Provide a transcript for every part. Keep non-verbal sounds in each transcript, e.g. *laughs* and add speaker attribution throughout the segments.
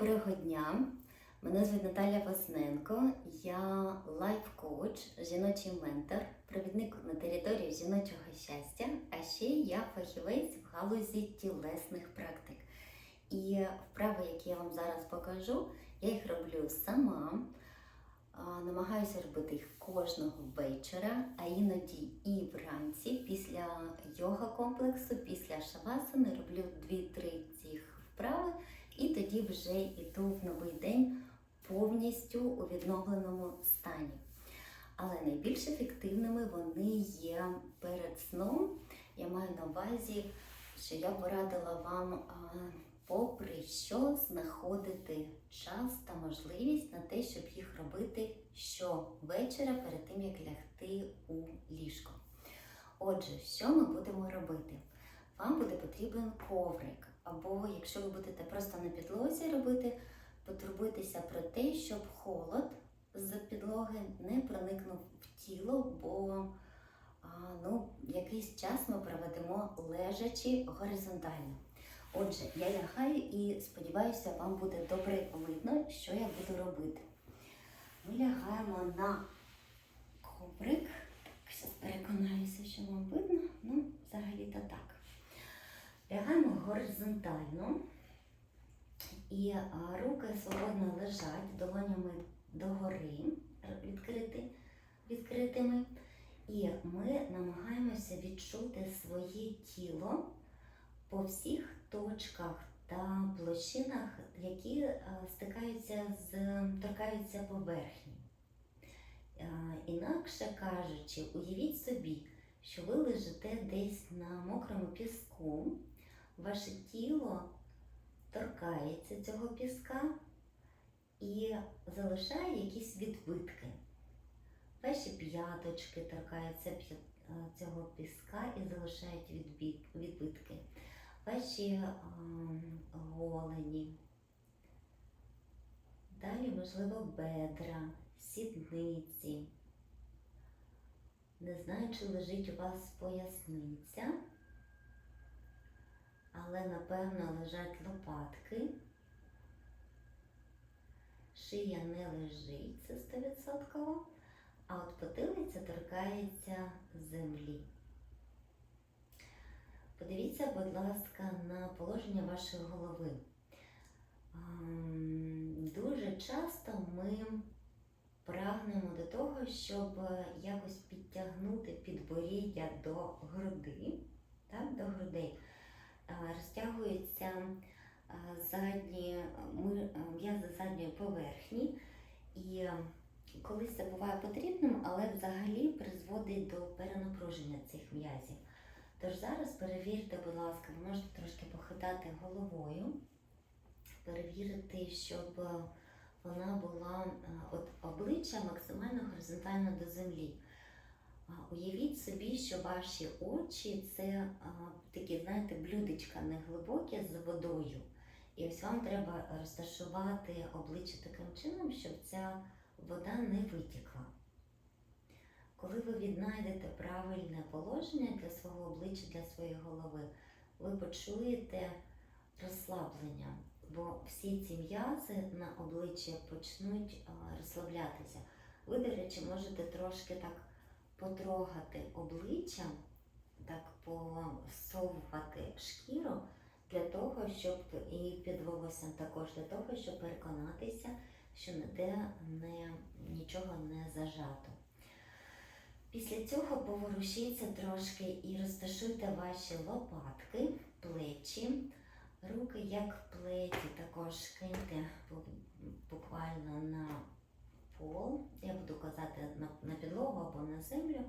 Speaker 1: Доброго дня! Мене звуть Наталя Восненко. Я лайф-коуч, жіночий ментор, провідник на території жіночого щастя, а ще я фахівець в галузі тілесних практик. І вправи, які я вам зараз покажу, я їх роблю сама. Намагаюся робити їх кожного вечора, а іноді і вранці після йога комплексу, після шавасани роблю 2-3 цих вправи. І тоді вже йду в новий день повністю у відновленому стані. Але найбільш ефективними вони є перед сном. Я маю на увазі, що я порадила вам, попри що, знаходити час та можливість на те, щоб їх робити щовечора перед тим, як лягти у ліжко. Отже, що ми будемо робити? Вам буде потрібен коврик. Або якщо ви будете просто на підлозі робити, потурбуйтеся про те, щоб холод з підлоги не проникнув в тіло, бо ну, якийсь час ми проведемо лежачи горизонтально. Отже, я лягаю і сподіваюся, вам буде добре видно, що я буду робити. Ми лягаємо на коврик. Переконаюся, що вам видно. Ну, взагалі-то так. Лягаємо горизонтально і руки свободно лежать долонями догори відкрити, відкритими. І ми намагаємося відчути своє тіло по всіх точках та площинах, які стикаються з торкаються поверхні. Інакше кажучи, уявіть собі, що ви лежите десь на мокрому піску, ваше тіло торкається цього піска і залишає якісь відбитки. Ваші п'яточки торкаються е, цього піска і залишають відбитки. Ваші ем, голені. Далі, можливо, бедра, сідниці. Не знаю, чи лежить у вас поясниця, але напевно лежать лопатки. Шия не лежить, це 100%, а от потилиця торкається землі. Подивіться, будь ласка, на положення вашої голови. Дуже часто ми прагнемо до того, щоб якось підтягнути підборіддя до груди, так, до грудей. Е, Розтягуються е, задні е, м'язи задньої поверхні, і колись це буває потрібним, але взагалі призводить до перенапруження цих м'язів. Тож зараз перевірте, будь ласка, ви можете трошки похитати головою, перевірити, щоб вона була от обличчя максимально горизонтально до землі. Уявіть собі, що ваші очі це а, такі, знаєте, блюдечка неглибокі з водою. І ось вам треба розташувати обличчя таким чином, щоб ця вода не витікла. Коли ви віднайдете правильне положення для свого обличчя, для своєї голови, ви почуєте розслаблення, бо всі ці м'язи на обличчі почнуть розслаблятися. Ви, до речі, можете трошки так потрогати обличчя, так посовувати шкіру для того, щоб і під волоссям також для того, щоб переконатися, що ніде не, нічого не зажато. Після цього поворушіться трошки і розташуйте ваші лопатки, плечі, руки як плеті, також киньте буквально на пол. Я буду казати на, на підлогу або на землю.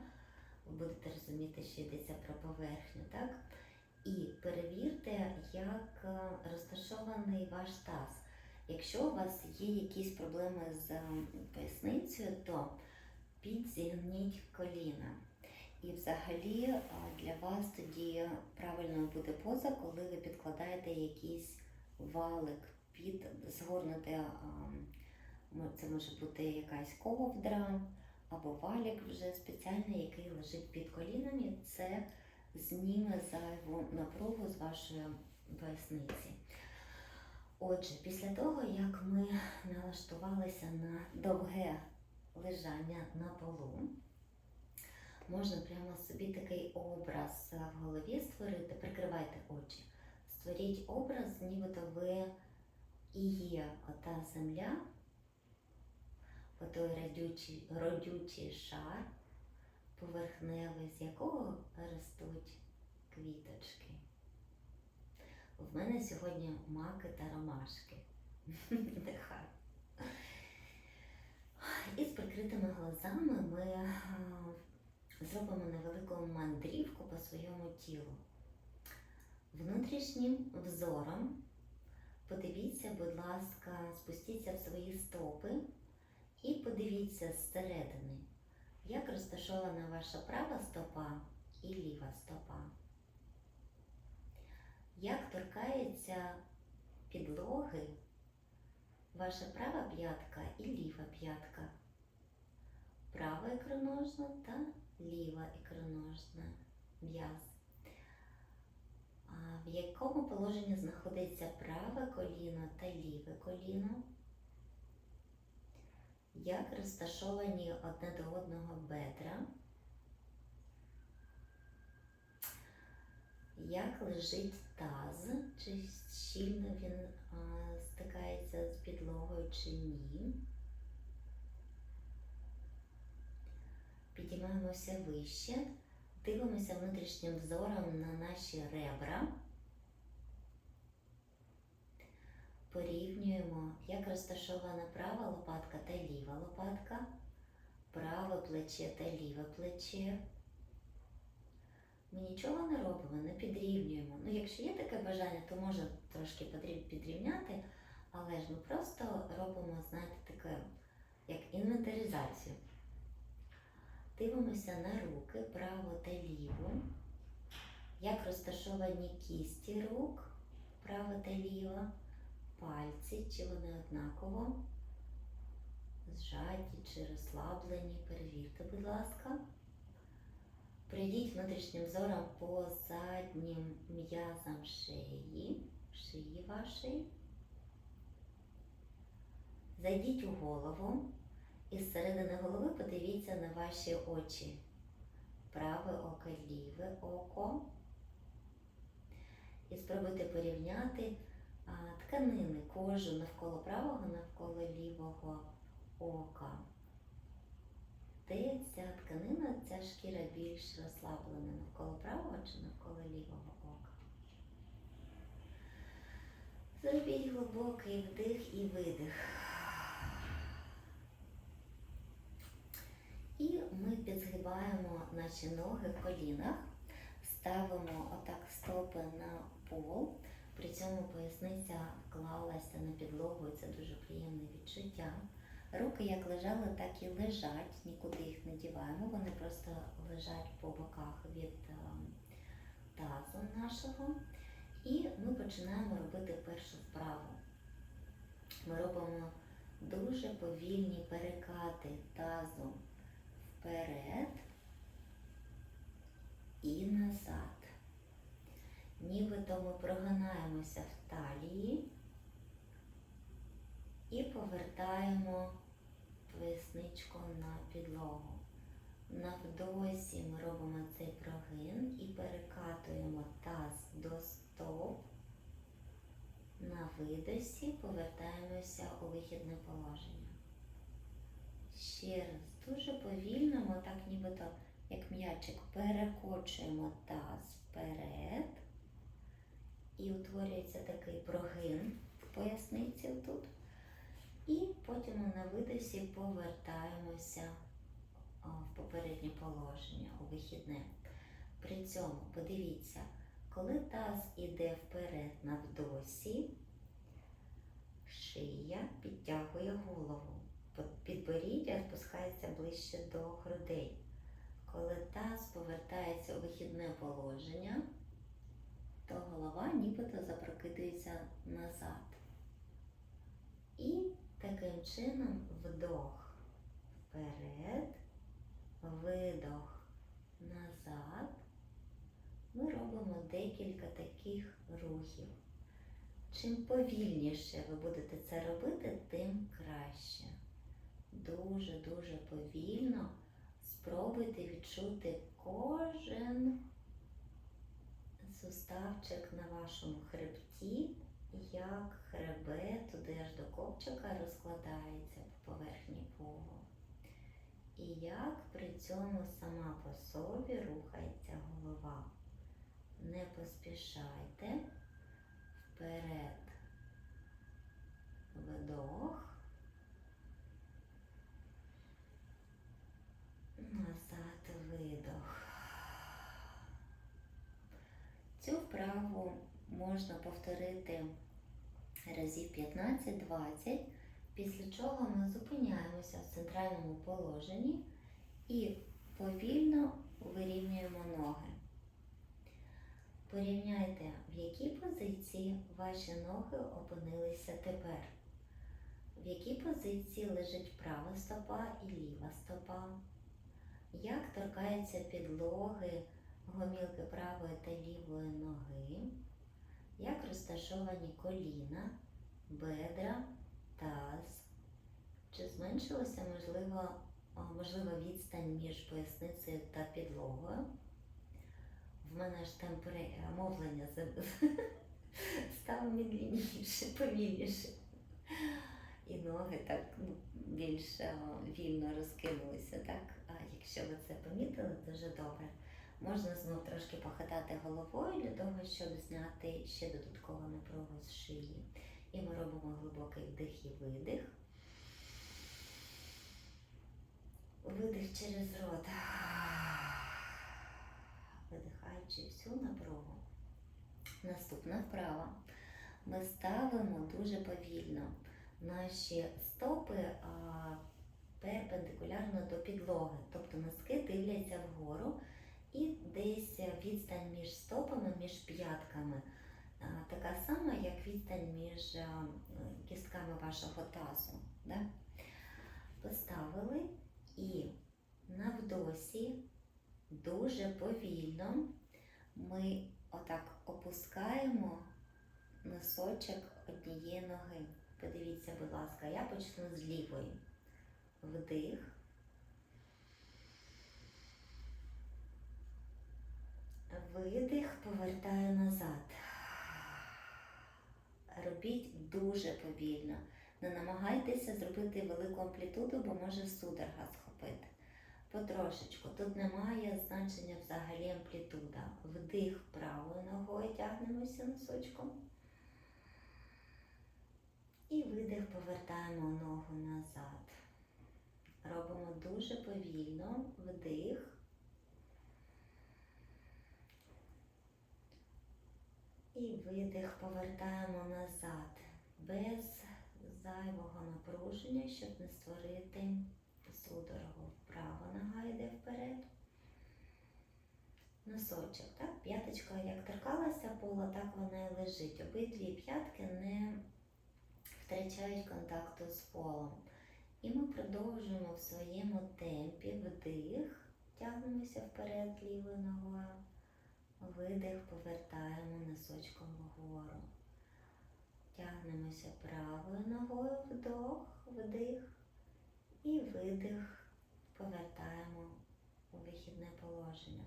Speaker 1: Ви будете розуміти, що йдеться про поверхню, так? І перевірте, як е, розташований ваш таз. Якщо у вас є якісь проблеми з е, поясницею, то підзігніть коліна. І взагалі е, для вас тоді правильною буде поза, коли ви підкладаєте якийсь валик під згорнуте, це може бути якась ковдра або валік вже спеціальний, який лежить під колінами. Це зніме зайву напругу з вашої поясниці. Отже, після того, як ми налаштувалися на довге лежання на полу, можна прямо собі такий образ в голові створити, прикривайте очі. Створіть образ, нібито ви і є ота земля, отой родючий, родючий шар, поверхневий, з якого ростуть квіточки. В мене сьогодні маки та ромашки. *laughs* Нехай. І з прикритими глазами ми зробимо невелику мандрівку по своєму тілу. Внутрішнім взором подивіться, будь ласка, спустіться в свої стопи і подивіться зсередини, як розташована ваша права стопа і ліва стопа. Як торкається підлоги ваша права п'ятка і ліва п'ятка, права ікроножна та ліва ікроножна м'яз. В якому положенні знаходиться праве коліно та ліве коліно? Як розташовані одне до одного бедра? Як лежить таз? Чи щільно він а, стикається з підлогою чи ні? Підіймаємося вище, дивимося внутрішнім взором на наші ребра. Порівнюємо, як розташована права лопатка та ліва лопатка, праве плече та ліве плече. Ми нічого не робимо, не підрівнюємо. Ну, якщо є таке бажання, то можна трошки підрівняти, але ж ми просто робимо, знаєте, таке, як інвентаризацію. Дивимося на руки, праву та ліву, як розташовані кісті рук, права та ліва, пальці, чи вони однаково, зжаті чи розслаблені, перевірте, будь ласка. Прийдіть внутрішнім зором по заднім м'язам шиї, шиї вашої. Зайдіть у голову і з середини голови подивіться на ваші очі. Праве око, ліве око. І спробуйте порівняти тканини, кожу навколо правого, навколо лівого ока. Де ця тканина, ця шкіра більш розслаблена навколо правого чи навколо лівого ока. Зробіть глибокий вдих і видих. І ми підзгибаємо наші ноги в колінах, ставимо отак стопи на пол, при цьому поясниця вклалася на підлогу, це дуже приємне відчуття. Руки як лежали, так і лежать, нікуди їх не діваємо, вони просто лежать по боках від е, тазу нашого. І ми починаємо робити першу вправу. Ми робимо дуже повільні перекати тазу вперед і назад. Нібито ми прогинаємося в талії і повертаємо поясничку на підлогу. На вдосі ми робимо цей прогин і перекатуємо таз до стоп. На видосі повертаємося у вихідне положення. Ще раз, дуже повільно, так нібито, як м'ячик, перекочуємо таз вперед. І утворюється такий прогин в поясниці тут. І потім на видосі повертаємося в попереднє положення у вихідне. При цьому подивіться, коли таз іде вперед на вдосі, шия підтягує голову. Підборіддя спускається ближче до грудей. Коли таз повертається у вихідне положення, то голова нібито запрокидується назад. І таким чином вдох вперед, видох назад. Ми робимо декілька таких рухів. Чим повільніше ви будете це робити, тим краще. Дуже-дуже повільно спробуйте відчути кожен суставчик на вашому хребті, як хребет туди аж до копчика розкладається по поверхні полу. І як при цьому сама по собі рухається голова. Не поспішайте вперед. Вдох. Назад видох. Цю вправу можна повторити разів 15-20, після чого ми зупиняємося в центральному положенні і повільно вирівнюємо ноги. Порівняйте, в якій позиції ваші ноги опинилися тепер, в якій позиції лежить права стопа і ліва стопа, як торкаються підлоги гомілки правої та лівої ноги, як розташовані коліна, бедра, таз, чи зменшилася можливо, а, можливо відстань між поясницею та підлогою. В мене ж темпори мовлення за- *laughs* стало медленніше, повільніше. І ноги так ну, більш вільно розкинулися, так? А якщо ви це помітили, дуже добре. Можна знов трошки похитати головою для того, щоб зняти ще додаткову напругу з шиї. І ми робимо глибокий вдих і видих. Видих через рот. Видихаючи всю напругу. Наступна вправа. Ми ставимо дуже повільно наші стопи перпендикулярно до підлоги, тобто носки дивляться вгору і десь відстань між стопами, між п'ятками. Така сама, як відстань між кістками вашого тазу. Да? Поставили і на вдосі дуже повільно ми отак опускаємо носочок однієї ноги. Подивіться, будь ласка, я почну з лівої. Вдих. Видих, повертаю назад. Робіть дуже повільно. Не намагайтеся зробити велику амплітуду, бо може судорога схопити. Потрошечку. Тут немає значення взагалі амплітуда. Вдих правою ногою тягнемося носочком. І видих, повертаємо ногу назад. Робимо дуже повільно. Вдих. І видих повертаємо назад. Без зайвого напруження, щоб не створити судорогу. Права нога йде вперед. Носочок, так? П'яточка як торкалася пола, так вона і лежить. Обидві п'ятки не втрачають контакту з полом. І ми продовжуємо в своєму темпі вдих, тягнемося вперед лівою ногою. Видих, повертаємо носочком вгору. Тягнемося правою ногою, вдох, вдих і видих, повертаємо у вихідне положення.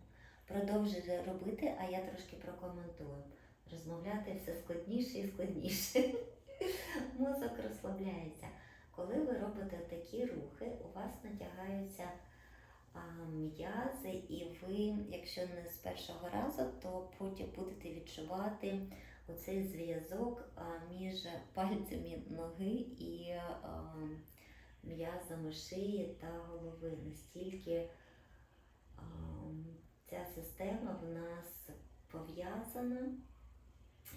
Speaker 1: Продовжуйте робити, а я трошки прокоментую. Розмовляти все складніше і складніше. *laughs* Мозок розслабляється. Коли ви робите такі рухи, у вас натягаються м'язи, і ви, якщо не з першого разу, то потім будете відчувати оцей зв'язок між пальцями ноги і м'язами шиї та голови. Настільки ця система в нас пов'язана.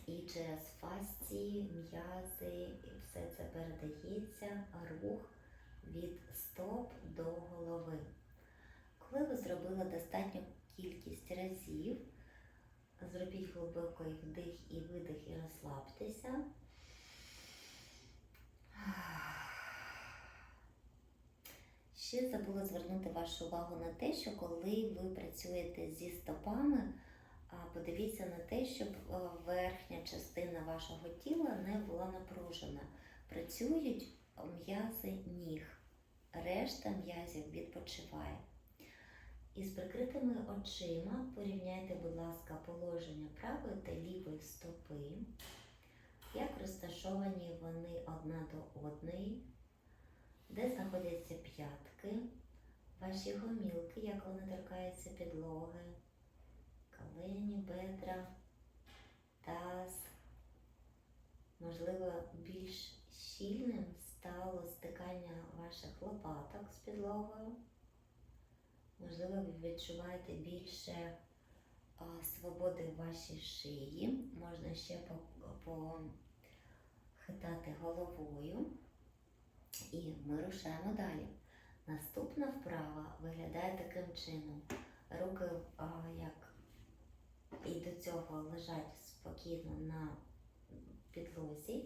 Speaker 1: І через фасції, м'язи, і все це передається рух від стоп до голови. Коли ви зробили достатню кількість разів, зробіть глибокий вдих і видих і розслабтеся. Ще забула звернути вашу увагу на те, що коли ви працюєте зі стопами, подивіться на те, щоб е, верхня частина вашого тіла не була напружена. Працюють м'язи ніг, решта м'язів відпочиває. Із прикритими очима порівняйте, будь ласка, положення правої та лівої стопи, як розташовані вони одна до одної, де знаходяться п'ятки, ваші гомілки, як вони торкаються підлоги, колені, бедра, таз. Можливо, більш щільним стало стикання ваших лопаток з підлогою. Можливо, ви відчуваєте більше а, свободи в вашій шиї. Можна ще по- похитати головою. І ми рушаємо далі. Наступна вправа виглядає таким чином. Руки, а, як і до цього, лежать спокійно на підлозі.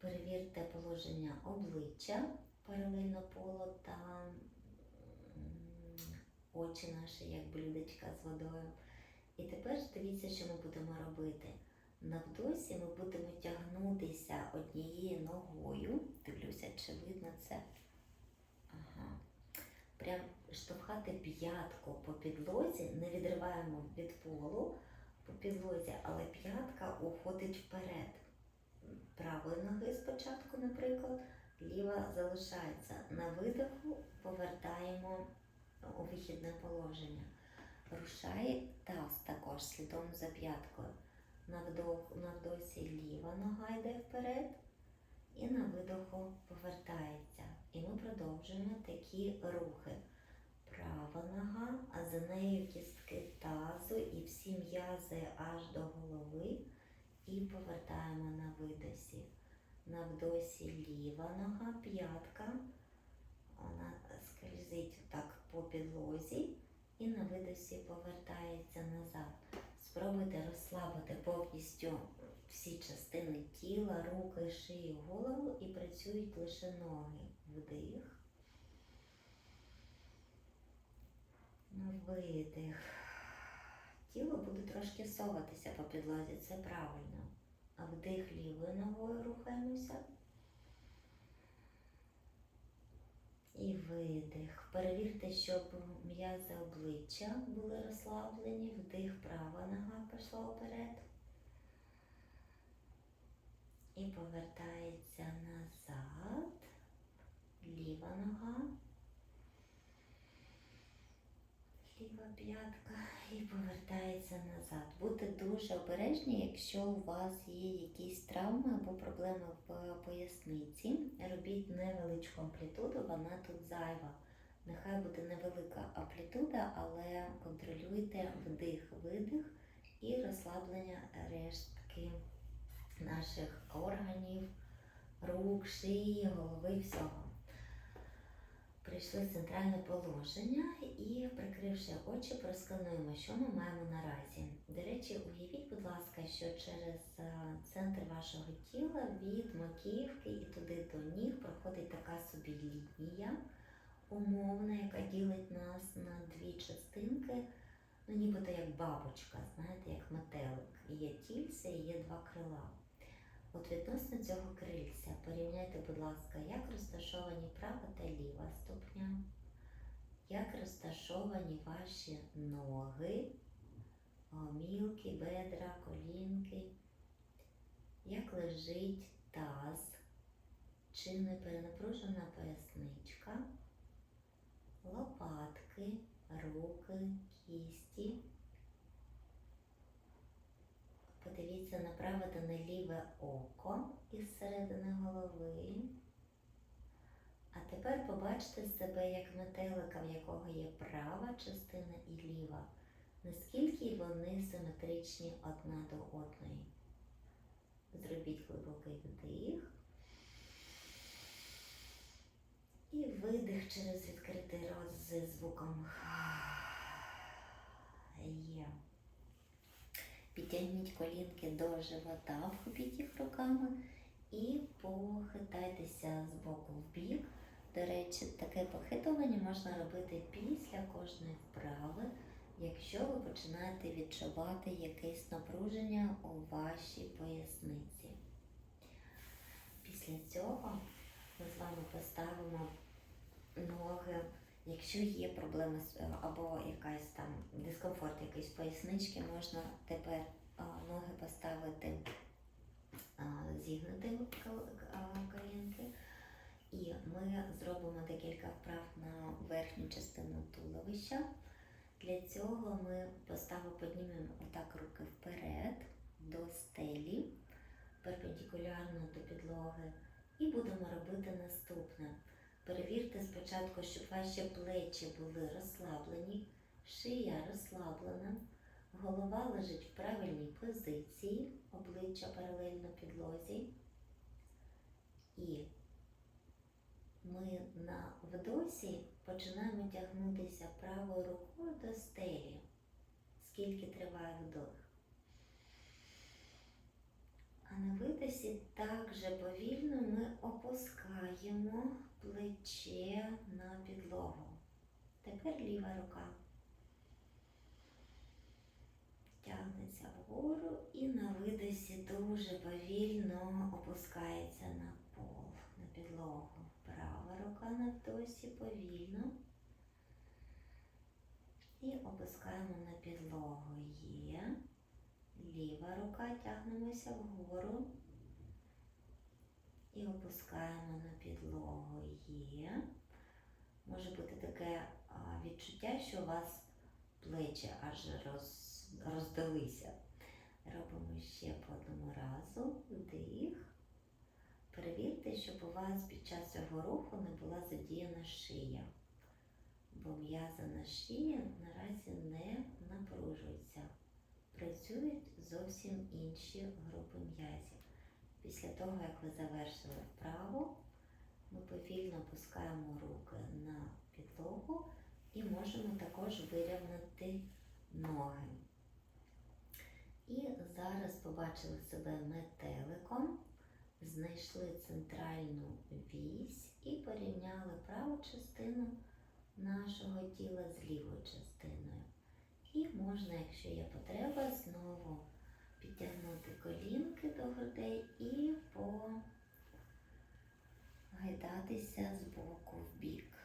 Speaker 1: Перевірте положення обличчя паралельно полу та очі наші, як блюдечка з водою. І тепер дивіться, що ми будемо робити. На вдосі ми будемо тягнутися однією ногою. Дивлюся, чи видно це. Ага. Прям штовхати п'ятку по підлозі, не відриваємо від полу по підлозі, але п'ятка уходить вперед. Правої ноги спочатку, наприклад, ліва залишається. На видиху повертаємо у вихідне положення. Рушає таз також слідом за п'яткою. На вдосі ліва нога йде вперед і на видоху повертається. І ми продовжуємо такі рухи. Права нога, а за нею кістки тазу і всі м'язи аж до голови. І повертаємо на видосі. На вдосі ліва нога, п'ятка. Вона скользить так по підлозі і на видосі повертається назад. Спробуйте розслабити повністю всі частини тіла, руки, шию, голову і працюють лише ноги. Вдих. Видих. Тіло буде трошки соватися по підлозі, це правильно. А вдих лівою ногою рухаємося. І видих. Перевірте, щоб м'язи обличчя були розслаблені. Вдих, права нога пішла вперед. І повертається назад. Ліва нога. Ліва п'ятка повертається назад. Будьте дуже обережні, якщо у вас є якісь травми або проблеми в поясниці. Робіть невеличку амплітуду, вона тут зайва. Нехай буде невелика амплітуда, але контролюйте вдих, видих і розслаблення рештки наших органів, рук, шиї, голови, всього. Прийшли в центральне положення і, прикривши очі, проскануємо, що ми маємо наразі. До речі, уявіть, будь ласка, що через е, центр вашого тіла від маківки і туди до ніг проходить така собі лінія умовна, яка ділить нас на дві частинки, ну нібито як бабочка, знаєте, як метелик. Є тільце і є два крила. От відносно цього крильця порівняйте, будь ласка, як розташовані права та ліва ступня, як розташовані ваші ноги, гомілки, бедра, колінки, як лежить таз, чи не перенапружена поясничка, лопатки, руки, кісті. Подивіться на праве та на ліве око із середини голови. А тепер побачте себе як метелика, в якого є права частина і ліва. Наскільки вони симетричні одна до одної. Зробіть глибокий вдих. І видих через відкритий рот зі звуком. Є. Підтягніть колінки до живота, вхопіть їх руками і похитайтеся з боку в бік. До речі, таке похитування можна робити після кожної вправи, якщо ви починаєте відчувати якесь напруження у вашій поясниці. Після цього ми з вами поставимо ноги. Якщо є проблеми або якась там дискомфорт, якийсь пояснички, можна тепер ноги поставити зігнути кол- колінки. І ми зробимо декілька вправ на верхню частину туловища. Для цього ми поставимо, піднімемо отак руки вперед до стелі, перпендикулярно до підлоги. І будемо робити наступне. Перевірте спочатку, щоб ваші плечі були розслаблені, шия розслаблена, голова лежить в правильній позиції, обличчя паралельно підлозі. І ми на вдосі починаємо тягнутися правою рукою до стелі. Скільки триває вдох. А на видосі також повільно ми опускаємо плече на підлогу. Тепер ліва рука. Тягнеться вгору і на видосі дуже повільно опускається на пол, на підлогу. Права рука на вдосі повільно. І опускаємо на підлогу. Є. Ліва рука тягнемося вгору. І опускаємо на підлогу. Є. Може бути таке відчуття, що у вас плечі аж роз, роздалися. Робимо ще по одному разу. Вдих. Перевірте, щоб у вас під час цього руху не була задіяна шия. Бо м'язана шия наразі не напружується. Працюють зовсім інші групи м'язів. Після того, як ви завершили вправу, ми повільно опускаємо руки на підлогу і можемо також вирівняти ноги. І зараз побачили себе метеликом, знайшли центральну вісь і порівняли праву частину нашого тіла з лівою частиною. І можна, якщо є потреба, знову підтягнути колінки до грудей і погайдатися з боку в бік.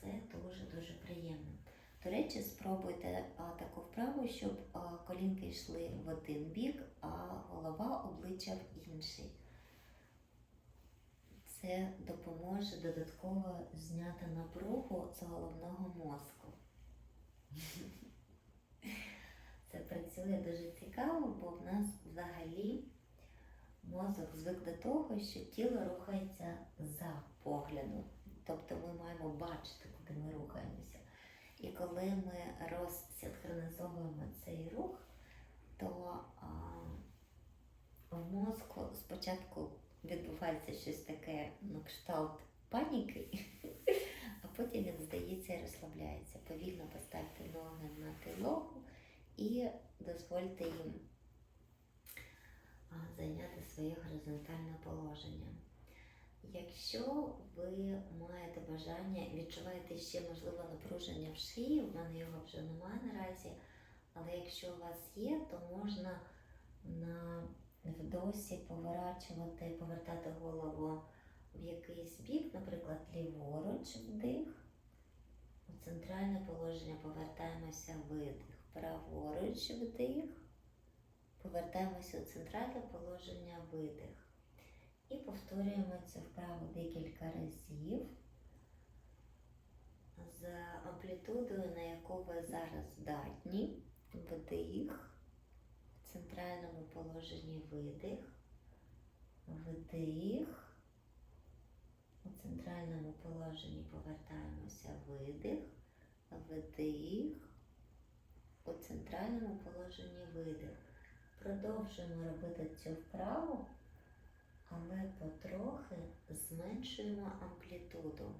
Speaker 1: Це дуже-дуже приємно. До речі, спробуйте таку вправу, щоб колінки йшли в один бік, а голова обличчя в інший. Це допоможе додатково зняти напругу з головного мозку. Це працює дуже цікаво, бо в нас взагалі мозок звик до того, що тіло рухається за поглядом. Тобто ми маємо бачити, куди ми рухаємося. І коли ми розсинхронізовуємо цей рух, то а, в мозку спочатку відбувається щось таке, ну, кшталт паніки, *laughs* а потім він здається і розслабляється. Повільно поставте ноги на підлогу і дозвольте їм зайняти своє горизонтальне положення. Якщо ви маєте бажання, відчуваєте ще можливо напруження в шиї, в мене його вже немає наразі, але якщо у вас є, то можна на вдосі поворачувати, повертати голову в якийсь бік, наприклад, ліворуч вдих. У центральне положення повертаємося видих. Праворуч вдих. Повертаємося у центральне положення видих. І повторюємо цю вправу декілька разів з амплітудою, на яку ви зараз здатні. Вдих, в центральному положенні видих, вдих, у центральному положенні повертаємося видих, вдих, у центральному положенні видих. Продовжуємо робити цю вправу але потрохи зменшуємо амплітуду.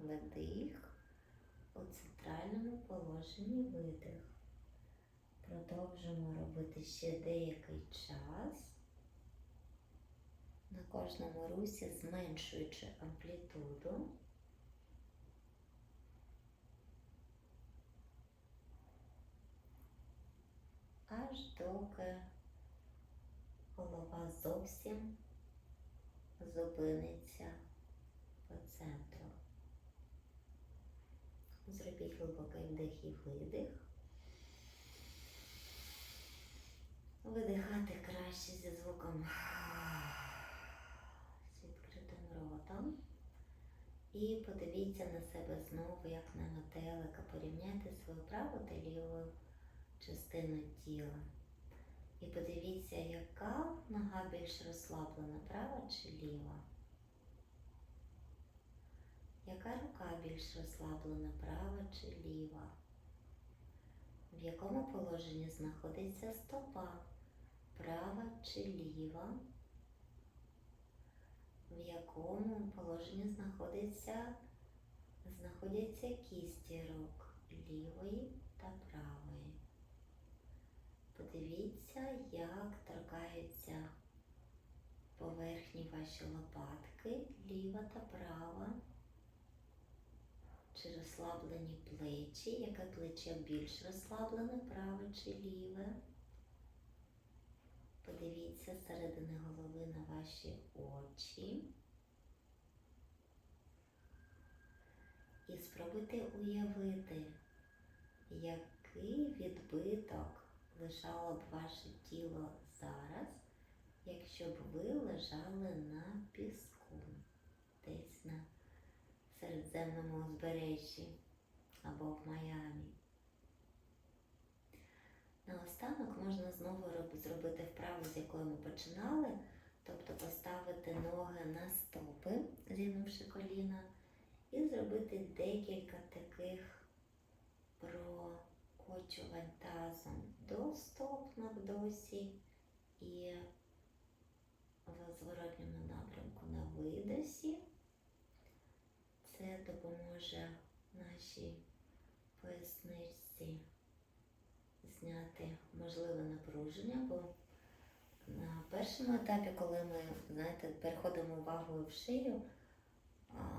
Speaker 1: Вдих у центральному положенні видих. Продовжуємо робити ще деякий час. На кожному русі зменшуючи амплітуду. Аж доки голова зовсім зупиниться по центру. Зробіть глибокий вдих і видих. Видихати краще зі звуком з відкритим ротом. І подивіться на себе знову, як на метелика. Порівняйте свою праву та ліву частину тіла. І подивіться, яка нога більш розслаблена, права чи ліва. Яка рука більш розслаблена, права чи ліва? В якому положенні знаходиться стопа, права чи ліва? В якому положенні знаходиться, знаходяться кісті рук лівої та правої? Подивіться, як торкаються поверхні ваші лопатки, ліва та права. Чи розслаблені плечі, яке плече більш розслаблене, праве чи ліве? Подивіться зсередини голови на ваші очі. І спробуйте уявити, який відбиток лежало б ваше тіло зараз, якщо б ви лежали на піску десь на Середземному узбережжі або в Майамі. Наостанок можна знову зробити вправу, з якої ми починали, тобто поставити ноги на стопи, зігнувши коліна, і зробити декілька таких прокочувань тазом до стоп на вдосі і в зворотньому напрямку на видосі. Це допоможе нашій поясничці зняти можливе напруження, бо на першому етапі, коли ми знаєте, переходимо увагою в шию,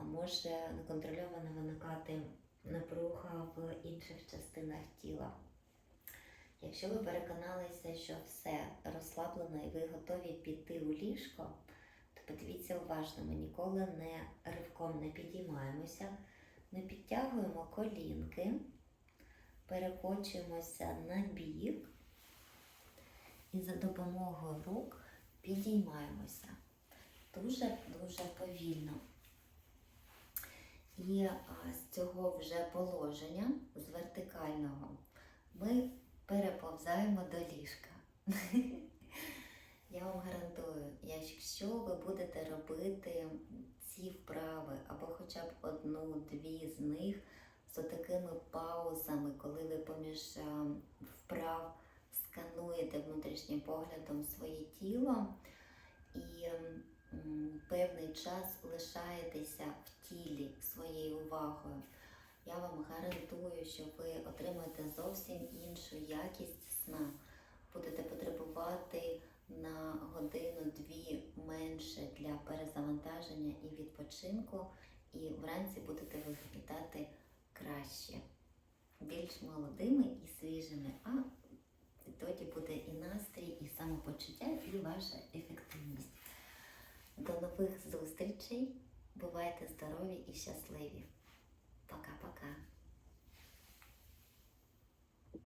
Speaker 1: може неконтрольовано виникати напруга в інших частинах тіла. Якщо ви переконалися, що все розслаблено і ви готові піти у ліжко, то подивіться уважно, ми ніколи не ривком не підіймаємося, ми підтягуємо колінки, перекочуємося на бік і за допомогою рук підіймаємося дуже-дуже повільно. І з цього вже положення, з вертикального, ми переповзаємо до ліжка. *laughs* Я вам гарантую, якщо ви будете робити ці вправи або хоча б одну-дві з них з такими паузами, коли ви поміж е, вправ скануєте внутрішнім поглядом своє тіло і певний час лишаєтеся в тілі своєю увагою. Я вам гарантую, що ви отримаєте зовсім іншу якість сна. Будете потребувати на годину-дві менше для перезавантаження і відпочинку, і вранці будете виглядати краще, більш молодими і свіжими. А тоді буде і настрій, і самопочуття, і ваша ефективність. До нових зустрічей! Бувайте здорові і щасливі! Пока-пока!